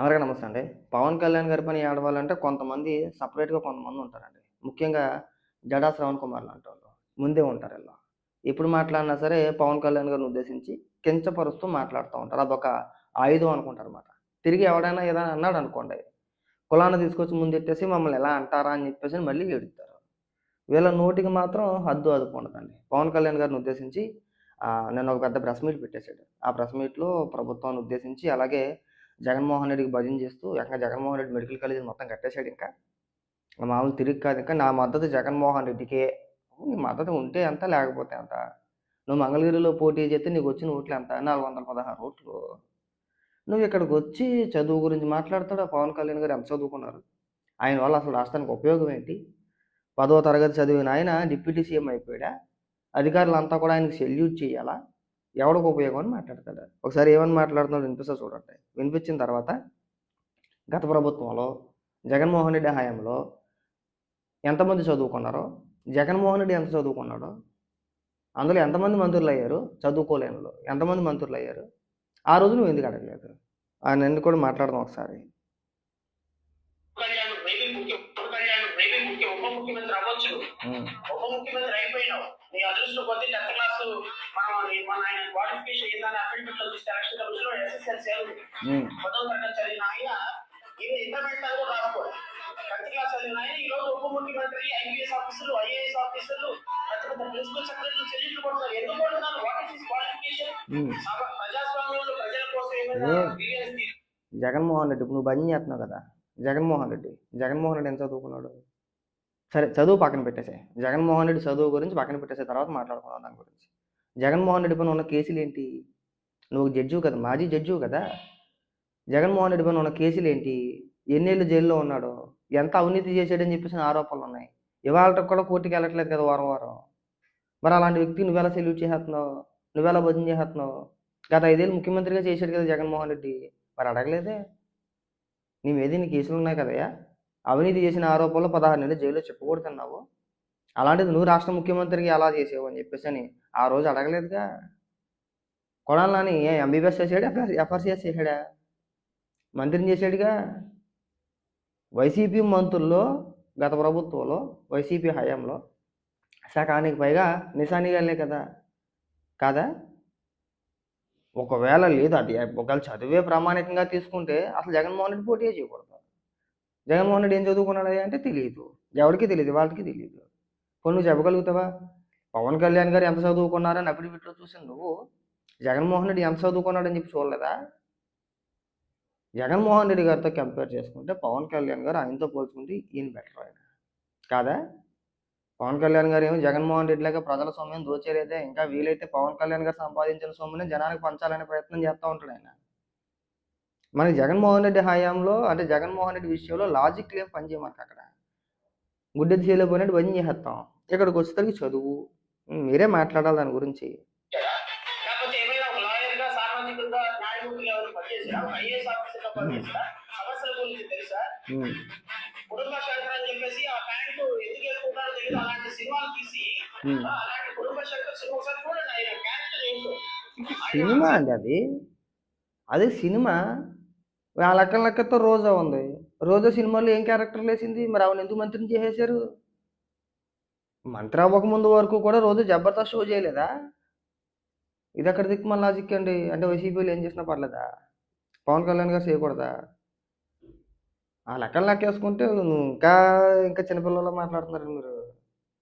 అందరికీ నమస్తే అండి. పవన్ కళ్యాణ్ గారి పని ఆడవాలంటే కొంతమంది సపరేట్గా కొంతమంది ఉంటారండి. ముఖ్యంగా జడా శ్రవణ్ కుమార్ లాంటి వాళ్ళు. ముందే ఉంటారు ఇలా. ఎప్పుడు మాట్లాడినా సరే పవన్ కళ్యాణ్ గారిని ఉద్దేశించి కించపరుస్తూ మాట్లాడుతూ ఉంటారు. అదొక ఆయుధం అనుకుంటారు అనమాట తిరిగి ఎవడైనా ఏదైనా అన్నాడు అనుకోండి కులాన్ని తీసుకొచ్చి ముందెట్టేసి మమ్మల్ని ఎలా అంటారా అని చెప్పేసి మళ్ళీ ఏడుతారు. వీళ్ళ నోటికి మాత్రం హద్దు అదుపు ఉండదండి. పవన్ కళ్యాణ్ గారిని ఉద్దేశించి నేను ఒక పెద్ద ప్రెస్ మీట్ పెట్టేశాడు. ఆ ప్రెస్ మీట్లో ప్రభుత్వాన్ని ఉద్దేశించి అలాగే జగన్మోహన్ రెడ్డికి భజన చేస్తూ ఇంకా జగన్మోహన్ రెడ్డి మెడికల్ కాలేజీ మొత్తం కట్టేశాడు ఇంకా. మామూలు తిరిగి కాదు ఇంకా. నా మద్దతు జగన్మోహన్ రెడ్డికే. నీ మద్దతు ఉంటే ఎంత లేకపోతే ఎంత? నువ్వు మంగళగిరిలో పోటీ చేస్తే నీకు వచ్చిన ఓట్లు ఎంత? నాలుగు వందల పదహారు ఓట్లు. నువ్వు ఇక్కడికి వచ్చి చదువు గురించి మాట్లాడతాడు? ఆ పవన్ కళ్యాణ్ గారు ఎంత చదువుకున్నారు? ఆయన వల్ల అసలు రాష్ట్రానికి ఉపయోగం ఏంటి? పదో తరగతి చదివిన ఆయన డిప్యూటీ సీఎం అయిపోయాడా? అధికారులంతా కూడా ఆయనకి సెల్యూట్ చేయాలా? ఎవడికి ఉపయోగం అని మాట్లాడతాడు. ఒకసారి ఏమని మాట్లాడుతున్నాడు వినిపిస్తా చూడండి. వినిపించిన తర్వాత గత ప్రభుత్వంలో జగన్మోహన్ రెడ్డి హయాంలో ఎంతమంది చదువుకున్నారో జగన్మోహన్ రెడ్డి ఎంత చదువుకున్నాడో అందులో ఎంతమంది మంత్రులు అయ్యారు చదువుకోలేనులో ఎంతమంది మంత్రులు అయ్యారు ఆ రోజు నువ్వు ఎందుకు అడగలేదు? ఆయన ఎందుకు కూడా మాట్లాడదాం ఒకసారి. ముఖ్య ఉప ముఖ్యమంత్రి అవ్వచ్చు. ఉప ముఖ్యమంత్రి అయిపోయినావు. నీ అదృష్టం కొద్ది టెన్త్ క్లాస్ మనం మన ఆయన క్వాలిఫికేషన్ ఏందని అఫిడవిట్లో చూస్తే ఎలక్షన్ కమిషన్లో పదవ తరగతి చదివిన ఆయన ఇది ఇంటర్మీడియట్ కూడా రాసుకోవాలి టెన్త్ క్లాస్ చదివిన ఆయన ఈ రోజు ఉప ముఖ్యమంత్రి ఐపీఎస్ ఆఫీసర్లు ఐఏఎస్ ఆఫీసర్లు పెద్ద పెద్ద ప్రిన్సిపల్ సెక్రటరీలు కొడుతున్నారు. ఎందుకు కొడుతున్నారు? What is qualification. ప్రజాస్వామ్యంలో ప్రజల కోసం ఏమైనా జగన్మోహన్ రెడ్డి ఇప్పుడు నువ్వు బంద్ చేస్తున్నావు కదా. జగన్మోహన్ రెడ్డి. జగన్మోహన్ రెడ్డి ఎంత చదువుకున్నాడు? సరే చదువు పక్కన పెట్టేసే జగన్మోహన్ రెడ్డి చదువు గురించి పక్కన పెట్టేసే తర్వాత మాట్లాడుకుందాం దాని గురించి. జగన్మోహన్ రెడ్డి పైన ఉన్న కేసులు ఏంటి? నువ్వు జడ్జు కదా మాజీ జడ్జు కదా. జగన్మోహన్ రెడ్డి పైన ఉన్న కేసులు ఏంటి? ఎన్నేళ్ళు జైల్లో ఉన్నాడు ఎంత అవినీతి చేశాడని చెప్పేసి ఆరోపణలు ఉన్నాయి. ఇవాళ కూడా కోర్టుకి వెళ్ళట్లేదు కదా వారం వారం. మరి అలాంటి వ్యక్తి నువ్వెలా సెల్యూట్ చేసేస్తున్నావు? నువ్వెలా భజన చేసేస్తున్నావు? గత ఐదేళ్ళు ముఖ్యమంత్రిగా చేశాడు కదా జగన్మోహన్ రెడ్డి. మరి అడగలేదే? నీ మీద నీ కేసులు ఉన్నాయి కదయ్యా? అవినీతి చేసిన ఆరోపణలు పదహారు నెలలు జైల్లో చెప్పకూడదన్నావు అలాంటిది నువ్వు రాష్ట్ర ముఖ్యమంత్రికి ఎలా చేసావు అని చెప్పేసి అని ఆ రోజు అడగలేదుగా? కొడాలని ఏ ఎంబీబీఎస్ చేసాడు ఎఫ్ఆర్సీఎస్ చేశాడా? మంత్రిని చేశాడుగా? వైసీపీ మంత్రుల్లో గత ప్రభుత్వంలో వైసీపీ హయాంలో సకానికి పైగా నిశానిగాలే కదా? కాదా? ఒకవేళ లేదు అది ఒకవేళ చదివే ప్రామాణికంగా తీసుకుంటే అసలు జగన్మోహన్ రెడ్డి పోటీ చేయకూడదు. జగన్మోహన్ రెడ్డి ఏం చదువుకున్నాడు అంటే తెలియదు ఎవరికి తెలియదు వాళ్ళకి తెలియదు పోనీ నువ్వు చెప్పగలుగుతావా? పవన్ కళ్యాణ్ గారు ఎంత చదువుకున్నారని అఫిడవిట్లో చూసి నువ్వు జగన్మోహన్ రెడ్డి ఎంత చదువుకున్నాడని చెప్పి చూడలేదా? జగన్మోహన్ రెడ్డి గారితో కంపేర్ చేసుకుంటే పవన్ కళ్యాణ్ గారు ఆయనతో పోల్చుకుంటే ఈయన బెటర్ ఆయన. కాదా? పవన్ కళ్యాణ్ గారు ఏమో జగన్మోహన్ రెడ్డి లాగా ప్రజల సొమ్ముని దోచేలేదే ఇంకా వీలైతే పవన్ కళ్యాణ్ గారు సంపాదించిన సొమ్ముని జనానికి పంచాలనే ప్రయత్నం చేస్తూ ఉంటాడు ఆయన. మనకి జగన్మోహన్ రెడ్డి హయాంలో అంటే జగన్మోహన్ రెడ్డి విషయంలో లాజిక్ ఏం పనిచేయ మనకి అక్కడ? గుడ్డెది చేయలేకపోయినట్టు పని చేసేస్తాం. ఇక్కడికి వచ్చేసరికి చదువు. మీరే మాట్లాడాలి దాని గురించి. కుటుంబ అని చెప్పేసి ఆ ప్యాంటు ఎందుకు వేసుకుంటారో తెలియదు. అలాంటి సినిమాలు తీసి అలాంటి కుటుంబ సినిమా ఒకసారి చూడండి. ఆయన క్యారెక్టర్ ఏంటో. సినిమా అండి అది. అది సినిమా. ఆ లెక్క లెక్కతో రోజా ఉంది. రోజా సినిమాలో ఏం క్యారెక్టర్ లేసింది మరి ఆవిడ ఎందుకు మంత్రిని చేసేశారు? మంత్రి అవ్వక ముందు వరకు కూడా రోజు జబర్దస్త్ షో చేయలేదా? ఇది అక్కడ దిక్కు మన లాజిక్ అండి. అంటే వైసీపీలు ఏం చేసినా పర్లేదా? పవన్ కళ్యాణ్ గారు చేయకూడదా? ఆ లెక్కలు లెక్కేసుకుంటే ఇంకా ఇంకా చిన్నపిల్లల్లో మాట్లాడుతున్నారు మీరు.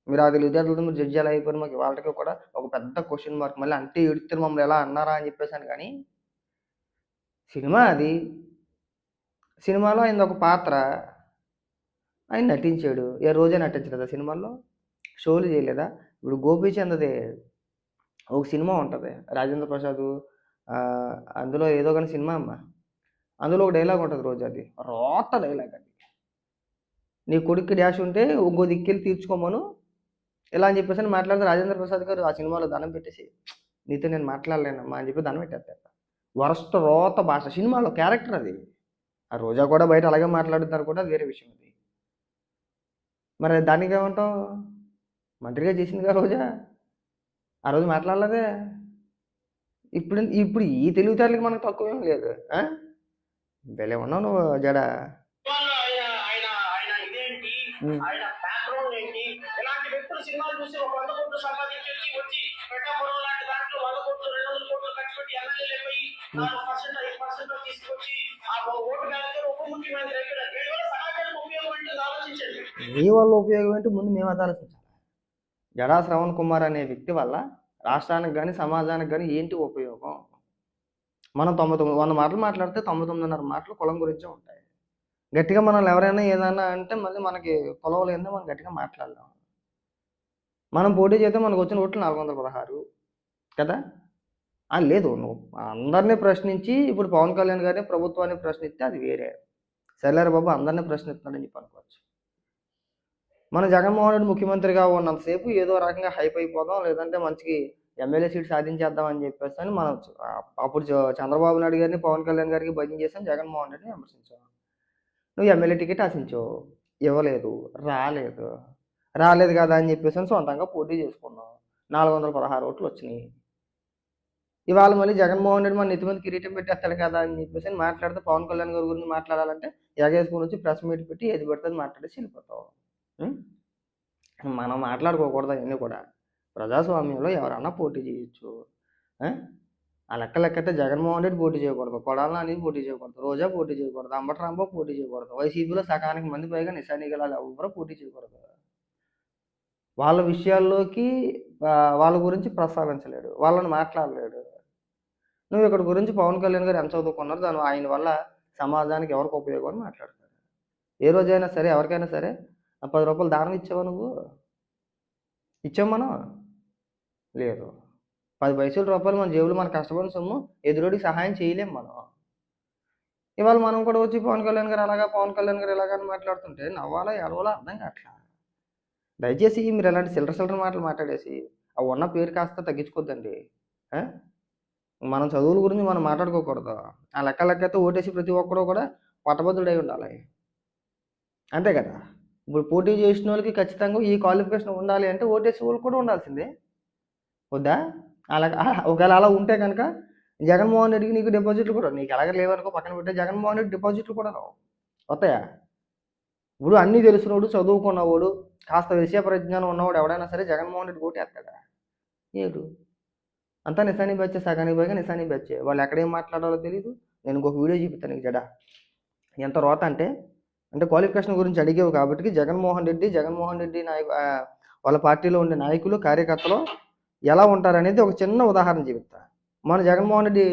మీరు అది విద్యార్థులతో మీరు జడ్జి ఎలా అయిపోయారు? మాకు వాళ్ళకి కూడా ఒక పెద్ద క్వశ్చన్ మార్క్ మళ్ళీ అంటే ఎడితే మమ్మల్ని ఎలా అన్నారా అని చెప్పేసాను కానీ. సినిమా అది. సినిమాలో ఆయన ఒక పాత్ర ఆయన నటించాడు. ఏ రోజే నటించలేదా సినిమాల్లో? షోలు చేయలేదా? ఇప్పుడు గోపీచంద్ది ఒక సినిమా ఉంటుంది. రాజేంద్ర ప్రసాద్ అందులో ఏదో కానీ సినిమా అమ్మ. అందులో ఒక డైలాగ్ ఉంటుంది రోజు అది రోత డైలాగ్ అది. నీ కొడుక్కి డ్యాష్ ఉంటే ఇంకో దిక్కెళ్ళి తీర్చుకోమను. ఇలా అని చెప్పేసి అని మాట్లాడితే రాజేంద్ర ప్రసాద్ గారు ఆ సినిమాలో దండం పెట్టేసి నీతో నేను మాట్లాడలేనమ్మా అని చెప్పి దండం పెట్టేస్తా వరస్ట్ రోత భాష. సినిమాలో క్యారెక్టర్ అది. ఆ రోజా కూడా బయట అలాగే మాట్లాడుతున్నారు కూడా అది వేరే విషయం అది. మరి దానికి ఏమంటావు? మంత్రిగా చేసిందిగా రోజా? ఆ రోజు మాట్లాడలేదే? ఇప్పుడు ఇప్పుడు ఈ తెలివితేటలకి మనకు తక్కువ ఏం లేదు? భలే ఉన్నావు నువ్వు జడ. వాళ్ళు సినిమాలు చూసి ఒక వంద కోట్లు సంపాదించేసి పెట్టి ఎమ్మెల్యేలు అయిపోయి నాలుగు పర్సెంట్ ఐదు పర్సెంట్ తీసుకొచ్చి ఆ ఓటు బ్యాంక్ ఉప ముఖ్యమంత్రి అయిపోయారు వీళ్ళ వల్ల సమాజానికి ఉపయోగం ఏంటి ఆలోచించండి. నీ వల్ల ఉపయోగం ఏంటి? ముందు మేము అది ఆలోచించాలి? జడా శ్రవణ్ కుమార్ అనే వ్యక్తి వల్ల రాష్ట్రానికి కానీ సమాజానికి కానీ ఏంటి ఉపయోగం? మనం తొంభై తొమ్మిది వంద మాటలు మాట్లాడితే తొంభై తొమ్మిదిన్నర మాటలు కులం గురించే ఉంటాయి. గట్టిగా మనల్ని ఎవరైనా ఏదైనా అంటే మళ్ళీ మనకి కులం లేదో మనం గట్టిగా మాట్లాడలేం. మనం పోటీ చేస్తే మనకు వచ్చిన ఓట్లు నాలుగు వందల పదహారు కదా? లేదు. నువ్వు అందరినీ ప్రశ్నించి ఇప్పుడు పవన్ కళ్యాణ్ గారిని ప్రభుత్వాన్ని ప్రశ్నిస్తే అది వేరే. సరేలేరు బాబు అందరినీ ప్రశ్నిస్తున్నాడని చెప్పి అనుకోవచ్చు. మన జగన్మోహన్ రెడ్డి ముఖ్యమంత్రిగా ఉన్నంతసేపు ఏదో రకంగా హైప్ అయిపోదాం లేదంటే మంచికి ఎమ్మెల్యే సీట్ సాధించేద్దాం అని చెప్పేసి అని మనం అప్పుడు చంద్రబాబు నాయుడు గారిని పవన్ కళ్యాణ్ గారికి భజన చేసాం జగన్మోహన్ రెడ్డిని విమర్శించాం. నువ్వు ఎమ్మెల్యే టికెట్ ఆశించావు. ఇవ్వలేదు. రాలేదు. రాలేదు కదా అని చెప్పేసి అని సొంతంగా పోటీ చేసుకున్నాం. నాలుగు వందల పదహారు ఓట్లు వచ్చినాయి. ఇవాళ మళ్ళీ జగన్మోహన్ రెడ్డి మన నెత్తిమంది కిరీటం పెట్టేస్తాడు కదా అని చెప్పేసి మాట్లాడితే పవన్ కళ్యాణ్ గారి గురించి మాట్లాడాలంటే ఎగేసుకుని వచ్చి ప్రెస్ మీట్ పెట్టి ఏది పెడుతుంది మాట్లాడేసి వెళ్ళిపోతాం. మనం మాట్లాడుకోకూడదు అవన్నీ కూడా. ప్రజాస్వామ్యంలో ఎవరన్నా పోటీ చేయొచ్చు. ఆ? లెక్క లెక్కతే జగన్మోహన్ రెడ్డి పోటీ చేయకూడదు. కొడాల అనేది పోటీ చేయకూడదు. రోజా పోటీ చేయకూడదు. అంబటరాంబో పోటీ చేయకూడదు. వైసీపీలో సకానికి మంది పైగా నిశానిగలాలు ఎవరు పోటీ చేయకూడదు. వాళ్ళ విషయాల్లోకి వాళ్ళ గురించి ప్రస్తావించలేడు. వాళ్ళని మాట్లాడలేడు. నువ్వు ఇక్కడ గురించి పవన్ కళ్యాణ్ గారు ఎంత చదువుకున్నారు దాని ఆయన వల్ల సమాజానికి ఎవరికి ఉపయోగం అని మాట్లాడతారు ఏ రోజైనా సరే ఎవరికైనా సరే ఆ పది రూపాయలు దానం ఇచ్చావా నువ్వు? ఇచ్చావు మనం? లేదు. పది పైసల రూపాయలు మన జేబులు మన కష్టపడిన సొమ్ము ఎదురుడికి సహాయం చేయలేం మనం. ఇవాళ మనం కూడా వచ్చి పవన్ కళ్యాణ్ గారు అలాగా పవన్ కళ్యాణ్ గారు ఇలాగా అని మాట్లాడుతుంటే నవ్వాలా ఎడవాలా అర్థం కావట్లా? దయచేసి మీరు ఇలాంటి సిల్లర సిల్లర మాటలు మాట్లాడేసి ఆ ఉన్న పేరు కాస్త తగ్గించుకోద్దండి. మనం చదువుల గురించి మనం మాట్లాడుకోకూడదు. ఆ లెక్క లెక్క అయితే ఓటేసి ప్రతి ఒక్కరూ కూడా పట్టభద్రుడై ఉండాలి. అంతే కదా? ఇప్పుడు పోటీ చేసిన వాళ్ళకి ఖచ్చితంగా ఈ క్వాలిఫికేషన్ ఉండాలి అంటే ఓటేసి వాళ్ళు కూడా ఉండాల్సిందే. వద్దా? అలా ఒకవేళ అలా ఉంటే కనుక జగన్మోహన్ రెడ్డికి నీకు డిపాజిట్లు కూడా నీకు ఎలాగ లేవనుకో పక్కన పెట్టే జగన్మోహన్ రెడ్డి డిపాజిట్లు కూడా రావు. వస్తాయా? ఇప్పుడు అన్నీ తెలిసినోడు చదువుకున్నవాడు కాస్త విషయ పరిజ్ఞానం ఉన్నవాడు ఎవడైనా సరే జగన్మోహన్ రెడ్డి కోటేస్తాడా ఏడు? అంతా నిశాని బచ్చే సగానికి పైగా నిశాని బచ్చే వాళ్ళు ఎక్కడేం మాట్లాడాలో తెలియదు నేను ఇంకొక వీడియో చూపిస్తాను నీకు జడ. ఎంత రోత అంటే అంటే క్వాలిఫికేషన్ గురించి అడిగేవు కాబట్టి జగన్మోహన్ రెడ్డి జగన్మోహన్ రెడ్డి నాయకు వాళ్ళ పార్టీలో ఉండే నాయకులు కార్యకర్తలు ఎలా ఉంటారనేది ఒక చిన్న ఉదాహరణ చూపిస్తా మన జగన్మోహన్ రెడ్డి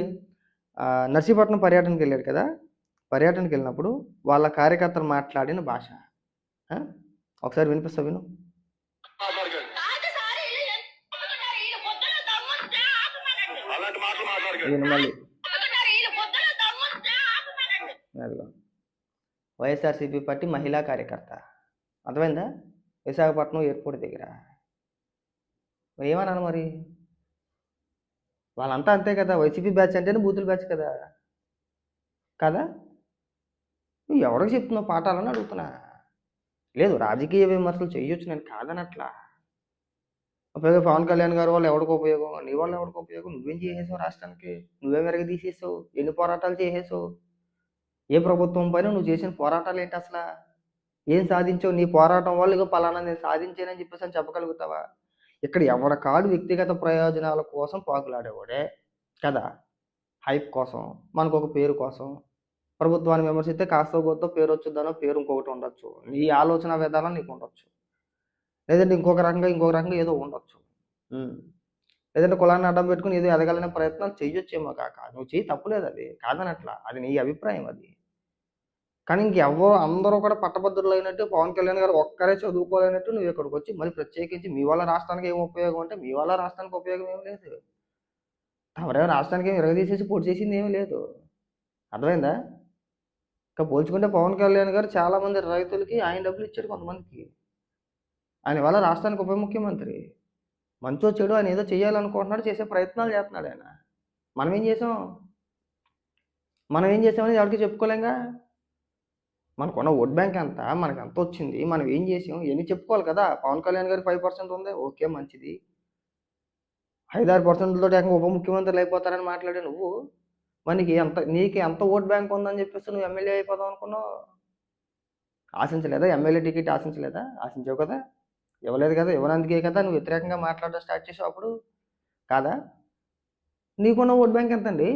నర్సీపట్నం పర్యటనకి వెళ్ళాడు కదా? పర్యటనకి వెళ్ళినప్పుడు వాళ్ళ కార్యకర్తలు మాట్లాడిన భాష. ఒకసారి వినిపిస్తా విను కాదు సార్ వీళ్ళు ఎందుకున్నారు? వీళ్ళు పొద్దున దమ్ముంటే ఆపమనండి. అలాంటి ఈయన మళ్ళీ అదిగో. వైఎస్ఆర్సీపీ పార్టీ మహిళా కార్యకర్త. అర్థమైందా? విశాఖపట్నం ఎయిర్పోర్ట్ దగ్గర. ఏమన్నాను మరి? వాళ్ళంతా అంతే కదా. వైసీపీ బ్యాచ్ అంటేనే బూతుల బ్యాచ్ కదా. కదా? నువ్వు ఎవరికి చెప్తున్నావు? పాఠాలని అడుగుతున్నా. లేదు రాజకీయ విమర్శలు చేయొచ్చు నేను కాదనట్లా. ఉపయోగం పవన్ కళ్యాణ్ గారు వాళ్ళు ఎవరికి ఉపయోగం? నీ వాళ్ళు ఎవరికి ఉపయోగం? నువ్వేం చేసేసావు రాష్ట్రానికి? నువ్వేం వెరగ తీసేసావు ఎన్ని పోరాటాలు చేసేసావు? ఏ ప్రభుత్వం పైన నువ్వు చేసిన పోరాటాలు ఏంటి అసలు? ఏం సాధించావు? నీ పోరాటం వల్ల ఇగో పలానా నేను సాధించానని చెప్పేసి అని చెప్పగలుగుతావా? ఇక్కడ ఎవరి కాడు వ్యక్తిగత ప్రయోజనాల కోసం పాకులాడేవాడే కదా? హైప్ కోసం మనకు ఒక పేరు కోసం. ప్రభుత్వాన్ని విమర్శిస్తే కాస్త గొప్ప పేరు వచ్చుద్దనో పేరు ఇంకొకటి ఉండొచ్చు. నీ ఆలోచన విధానం నీకు ఉండొచ్చు. లేదంటే ఇంకొక రకంగా ఇంకొక రకంగా ఏదో ఉండొచ్చు. లేదంటే కులాన్ని అడ్డం పెట్టుకుని ఏదో ఎదగాలనే ప్రయత్నాలు చెయ్యొచ్చేమో కాక. నువ్వు చెయ్యి తప్పులేదు అది కాదనట్లా. అది నీ అభిప్రాయం అది. కానీ ఇంకెవ్వరు అందరూ కూడా పట్టభద్రులు అయినట్టు పవన్ కళ్యాణ్ గారు ఒక్కరే చదువుకోలేనట్టు నువ్వు ఇక్కడికి వచ్చి మరి ప్రత్యేకించి మీ వల్ల రాష్ట్రానికి ఏం ఉపయోగం అంటే మీ వల్ల రాష్ట్రానికి ఉపయోగం ఏం లేదు. తమరేమో రాష్ట్రానికి ఏం విరగదీసేసి పోటీ చేసింది ఏమీ లేదు. అర్థమైందా? ఇంకా పోల్చుకుంటే పవన్ కళ్యాణ్ గారు చాలా మంది రైతులకి ఆయన డబ్బులు ఇచ్చాడు కొంతమందికి. ఆయన వల్ల రాష్ట్రానికి ఉప ముఖ్యమంత్రి. మంచో చెడు ఆయన ఏదో చేయాలనుకుంటున్నాడు చేసే ప్రయత్నాలు చేస్తున్నాడు ఆయన. మనం ఏం చేసాం? మనం ఏం చేసామని ఎవరికి చెప్పుకోలేంగా? మనకున్న ఓట్ బ్యాంక్ ఎంత? మనకు ఎంత వచ్చింది? మనం ఏం చేసాం? ఇవన్నీ చెప్పుకోవాలి కదా? పవన్ కళ్యాణ్ గారికి ఫైవ్ పర్సెంట్ ఉంది. ఓకే మంచిది. ఐదారు పర్సెంట్తో ఏకంగా ఉప ముఖ్యమంత్రులు అయిపోతారని మాట్లాడే నువ్వు? మనకి ఎంత నీకు ఎంత ఓట్ బ్యాంక్ ఉందని చెప్పేసి నువ్వు ఎమ్మెల్యే అయిపోదాం అనుకున్నావు? ఆశించలేదా? MLA ticket ఆశించలేదా? ఆశించావు కదా? ఇవ్వలేదు కదా ఇవ్వనందుకే కదా నువ్వు వ్యతిరేకంగా మాట్లాడడం స్టార్ట్ చేసావు అప్పుడు? కాదా? నీకున్న ఓట్ బ్యాంక్ ఎంత అండి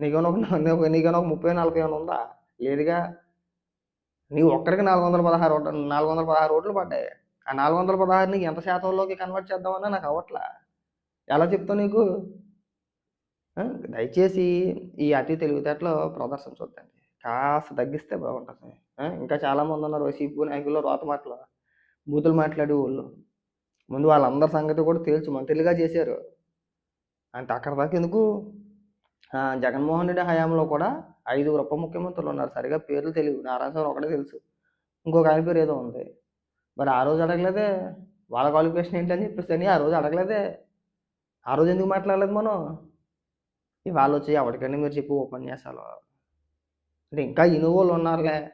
నీకన్నా ఒక నీకన్నా ఒక ముప్పై నలభై ఏమైనా ఉందా? లేదుగా. నీ ఒక్కడికి నాలుగు వందల పదహారు నాలుగు వందల పదహారు ఓట్లు పడ్డాయి. ఆ నాలుగు వందల పదహారు నీకు ఎంత శాతంలోకి కన్వర్ట్ చేద్దామన్నా నాకు అవ్వట్లా. ఎలా చెప్తావు నీకు? దయచేసి ఈ అతి తెలివితేటలో ప్రదర్శన చూద్దండి. కాస్త తగ్గిస్తే బాగుంటుంది. ఇంకా చాలామంది ఉన్నారు వైసీపీ నాయకుల్లో రోత మాటలు. బూతులు మాట్లాడే వాళ్ళు. ముందు వాళ్ళందరి సంగతి కూడా తేల్చి మంత్రులుగా చేశారు. అంటే అక్కడ దాకా ఎందుకు? జగన్మోహన్ రెడ్డి హయాంలో కూడా ఐదుగురు ఉప ముఖ్యమంత్రులు ఉన్నారు. సరిగా పేర్లు తెలియదు నారాయణ ఒకటే తెలుసు. ఇంకొక ఆయన పేరు ఏదో ఉంది. మరి ఆ రోజు అడగలేదే? వాళ్ళ క్వాలిఫికేషన్ ఏంటని చెప్పేసి ఆ రోజు అడగలేదే? ఆ రోజు ఎందుకు మాట్లాడలేదు మనం? ఇవాళ వచ్చి ఎవరికైనా మీరు చెప్పు ఉపన్యాసాలు. అంటే ఇంకా ఇనువోళ్ళు ఉన్నారులే.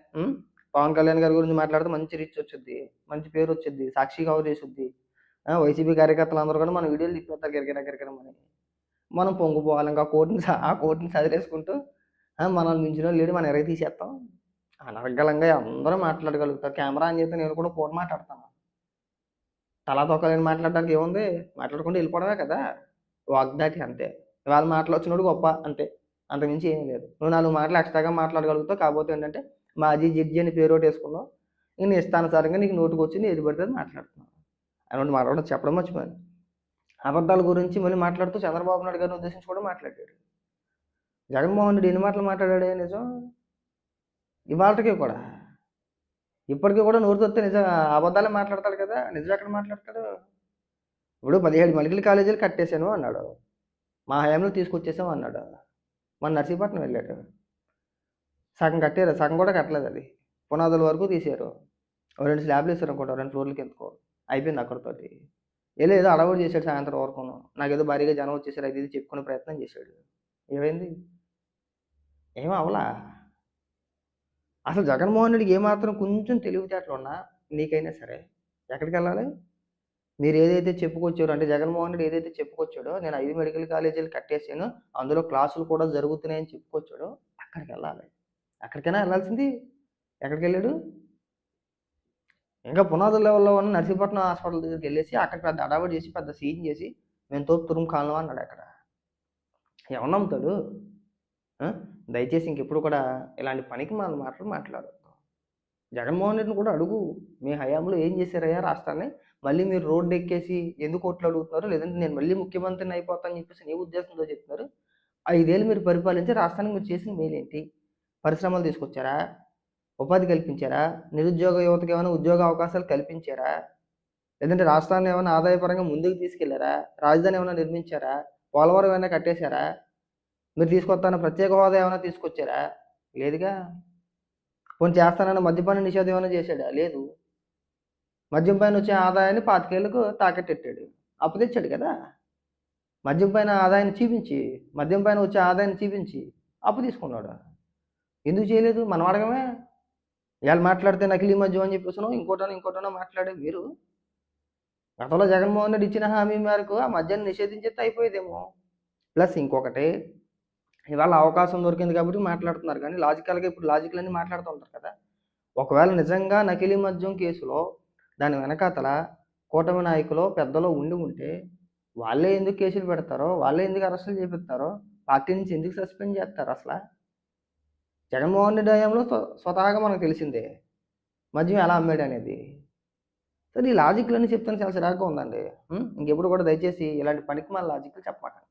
పవన్ కళ్యాణ్ గారి గురించి మాట్లాడితే మంచి రీచ్ వచ్చింది మంచి పేరు వచ్చింది సాక్షి కవర్ చేసిద్ది. వైసీపీ కార్యకర్తలు అందరూ కూడా మన వీడియోలు తిప్పేస్తారు గిరిగిర గిరిగిరమని మనం పొంగిపోవాలి ఇంకా కోర్టుని ఆ కోర్టుని చదివేసుకుంటూ మనల్ని మించిన లేడు మనం ఎరగ తీసేస్తాం అనర్గలంగా అందరూ మాట్లాడగలుగుతారు. కెమెరా అని చెప్తే నేను కూడా ఫోన్ మాట్లాడతాను. తలా తొక్కలేని మాట్లాడడానికి ఏముంది? మాట్లాడకుండా వెళ్ళిపోవడమే కదా. వాగ్దాటి అంతే. ఇవాళ మాటలు వచ్చినోడు గొప్ప అంతే. అంతకుమించి ఏం లేదు. నువ్వు నాలుగు మాటలు ఎక్స్ట్రాగా మాట్లాడగలుగుతావు. కాకపోతే ఏంటంటే మాజీ జడ్జి అని పేరు ఒకటి వేసుకున్నావు. ఇంక నీ ఇష్టానుసారంగా నీకు నోటుకు వచ్చి ఏది పడితే మాట్లాడుతున్నావు. అని మాట్లాడడం చెప్పడం మర్చిపోయాను. అబద్ధాల గురించి మళ్ళీ మాట్లాడుతూ చంద్రబాబు నాయుడు గారిని ఉద్దేశించి కూడా మాట్లాడాడు. జగన్మోహన్ రెడ్డి ఎన్ని మాటలు మాట్లాడాడే నిజం? ఇవాళకి కూడా. ఇప్పటికీ కూడా నోరు తొత్తే నిజం అబద్ధాలే మాట్లాడతాడు కదా నిజం ఎక్కడ మాట్లాడతాడు? ఇప్పుడు పదిహేడు మెడికల్ కాలేజీలు కట్టేశాను అన్నాడు. మా హయాంలో తీసుకొచ్చేసాము అన్నాడు. మన నర్సీపట్నం వెళ్ళాడు. సగం కట్టారు సగం కూడా కట్టలేదు అది. పునాదుల వరకు తీసారు రెండు స్లాబ్లు వేసారు అనుకుంటా రెండు ఫ్లోర్లకి ఎందుకో. అయిపోయింది అక్కడితోటి. ఏదో ఏదో అడవుడు చేశాడు సాయంత్రం వరకు. నాకేదో భారీగా జనం వచ్చేసారు అది ఇది చెప్పుకునే ప్రయత్నం చేశాడు. ఏమైంది? ఏం అవలా? అసలు జగన్మోహన్ రెడ్డికి ఏమాత్రం కొంచెం తెలివితేటలు ఉన్నా నీకైనా సరే ఎక్కడికి వెళ్ళాలి? మీరు ఏదైతే చెప్పుకొచ్చారో అంటే జగన్మోహన్ రెడ్డి ఏదైతే చెప్పుకొచ్చాడో నేను ఐదు మెడికల్ కాలేజీలు కట్టేసాను అందులో క్లాసులు కూడా జరుగుతున్నాయని చెప్పుకొచ్చాడో అక్కడికి వెళ్ళాలి. ఎక్కడికైనా వెళ్ళాల్సింది ఎక్కడికి వెళ్ళాడు ఇంకా పునాదుల లెవెల్లో ఉన్న నర్సీపట్నం హాస్పిటల్ దగ్గరికి వెళ్ళేసి అక్కడ పెద్ద అడావిడి చేసి పెద్ద సీన్ చేసి మేము తోపు తురుము కాలం అన్నాడు అక్కడ. ఎవరు నమ్ముతాడు? దయచేసి ఇంకెప్పుడు కూడా ఇలాంటి పనికి మన మాటలు మాట్లాడద్దు. జగన్మోహన్ రెడ్డిని కూడా అడుగు. మీ హయాంలో ఏం చేశారయ్యా రాష్ట్రాన్ని? మళ్ళీ మీరు రోడ్డు ఎక్కేసి ఎందుకు ఓట్లు అడుగుతున్నారు? లేదంటే నేను మళ్ళీ ముఖ్యమంత్రిని అయిపోతానని చెప్పేసి నీ ఉద్దేశంతో చెప్తున్నారు. ఐదేళ్ళు మీరు పరిపాలించి రాష్ట్రానికి మీరు చేసిన మేలేంటి? పరిశ్రమలు తీసుకొచ్చారా? ఉపాధి కల్పించారా? నిరుద్యోగ యువతకు ఏమైనా ఉద్యోగ అవకాశాలు కల్పించారా? లేదంటే రాష్ట్రాన్ని ఏమైనా ఆదాయపరంగా ముందుకు తీసుకెళ్ళారా? రాజధాని ఏమైనా నిర్మించారా? పోలవరం ఏమైనా కట్టేశారా? మీరు తీసుకొస్తాన ప్రత్యేక హోదా ఏమైనా తీసుకొచ్చారా? లేదుగా. కొన్ని చేస్తానన్న మద్యపాన నిషేధం ఏమైనా చేశాడా? లేదు. మద్యం పైన వచ్చే ఆదాయాన్ని పాతికేళ్ళకు తాకట్టెట్టాడు. అప్పు తెచ్చాడు కదా. మద్యం పైన ఆదాయాన్ని చూపించి మద్యం పైన వచ్చే ఆదాయాన్ని చూపించి అప్పు తీసుకున్నాడు? ఎందుకు చేయలేదు? మనం అడగమే ఇవాళ మాట్లాడితే నకిలీ మద్యం అని చెప్పేసి ఇంకోటనో ఇంకోటనో మాట్లాడే మీరు. గతంలో జగన్మోహన్ రెడ్డి ఇచ్చిన హామీ మేరకు ఆ మద్యాన్ని నిషేధించేస్తే అయిపోయేదేమో ప్లస్ ఇంకొకటి ఇవాళ అవకాశం దొరికింది కాబట్టి మాట్లాడుతున్నారు కానీ లాజికల్గా ఇప్పుడు లాజికల్ అని మాట్లాడుతూ ఉంటారు కదా. ఒకవేళ నిజంగా నకిలీ మద్యం కేసులో దాని వెనకాతల కూటమి నాయకులు పెద్దలో ఉండి ఉంటే వాళ్ళే ఎందుకు కేసులు పెడతారో వాళ్ళే ఎందుకు అరెస్టులు చేపిస్తారో పార్టీ నుంచి ఎందుకు సస్పెండ్ చేస్తారు అసలు? జగన్మోహన్ రెడ్డి హయాంలో స్వతహాగా మనకు తెలిసిందే. మద్యం ఎలా అమ్మాడు అనేది. సరే ఈ లాజిక్లు చెప్తాను చాలా చిరాకుగా ఉందండి. ఇంకెప్పుడు కూడా దయచేసి ఇలాంటి పనికి మన లాజిక్లు చెప్పమాకండి.